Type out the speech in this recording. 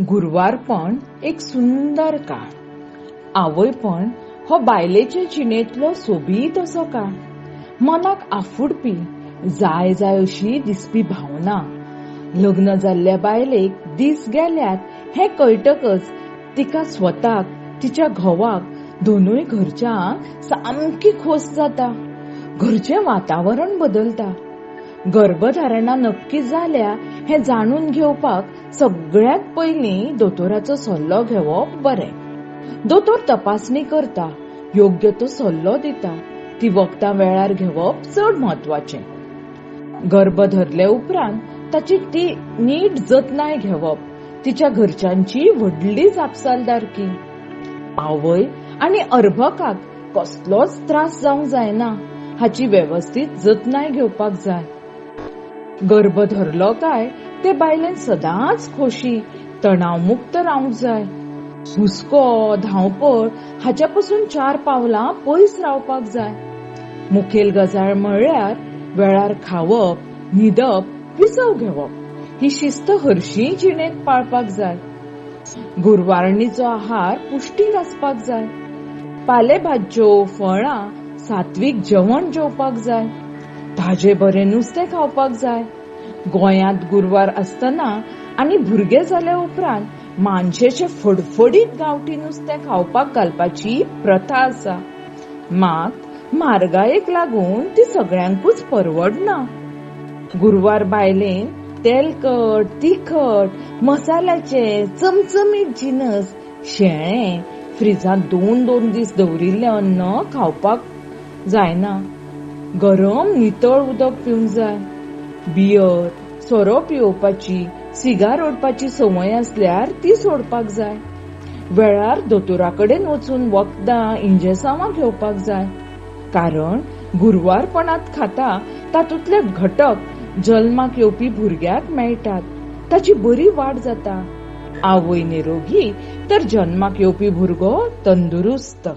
गुरवारपण एक सुंदर काळ. आवयपण हो बायलेचे जिणेंतलो सोबीत असो काळ. मनाक आफुडपी जाय जाय अशी दिसपी भावना. लग्न जाल्ल्या बायलेक दीस गेल्यात हे कळटकच तिका स्वताक तिच्या घोवाक दोनूय घरच्यांक सामकी खोस जाता. घरचें वातावरण बदलता. गर्भधारणा नक्की जाल्या हे जाणून घेवपाक सगळ्यात पयलीं दोतोराचो सल्लो घेवप बरें. दोतोर तपासणी करता योग्य तो सल्लो दिता ती वखदां वेळार घेवप चड म्हत्वाचें. गर्भ धरले उपरांत ताची ती नीट जतनाय घेवप तिच्या घरच्यांची व्हडली जापसालदारकी आवय आनी अर्भकाक कसलोच त्रास जावंक जायना हाची वेवस्थीत जतनाय घेवपाक जाय. गर्भ धरलो काय ते बायलेन सदांच खोशी तणाव मुक्त रावंक जाय. हुस्को धांवपळ हाच्या पासून चार पावलां पयस रावपाक जाय. मुखेल गजाल म्हणल्यार वेळार खावप न्हिदप विसव घेवप. ही शिस्त हरशीं जिणेंत पाळपाक जाय. गुरवारणीचो आहार पुष्टीक आसपाक जाय. पालेभाज्यो फळां सात्वीक जेवण जेवपाक जाय. ताजे बरें नुस्तें खावपाक जाय. गोंयांत गुरवार आसतना आनी भुरगे जाले उपरांत मानशेचे फडफडीत गांवठी नुस्तें खावपाक घालपाची प्रथा आसा. मात म्हारगायेक लागून ती सगळ्यांकूच परवडना. गुरवार बायलेन तेलकट तिखट मसाल्याचे चमचमीत जिनस शेळें फ्रिजांत दोन दोन दीस दवरिल्लें अन्न खावपाक जायना. गरम नितळ उदक पिवंक जाय. बियर सोरो पिवपाची सिगार ओडपाची संवय आसल्यार ती सोडपाक जाय. वेळार दोतोरा कडेन वचून वखदां इंजेसांवां घेवपाक जाय. कारण गुरवारपणांत खाता तातूंतले घटक जल्माक येवपी भुरग्याक मेळटात. ताची बरी वाड जाता. आवय निरोगी तर जल्माक येवपी भुरगो तंदुरुस्त.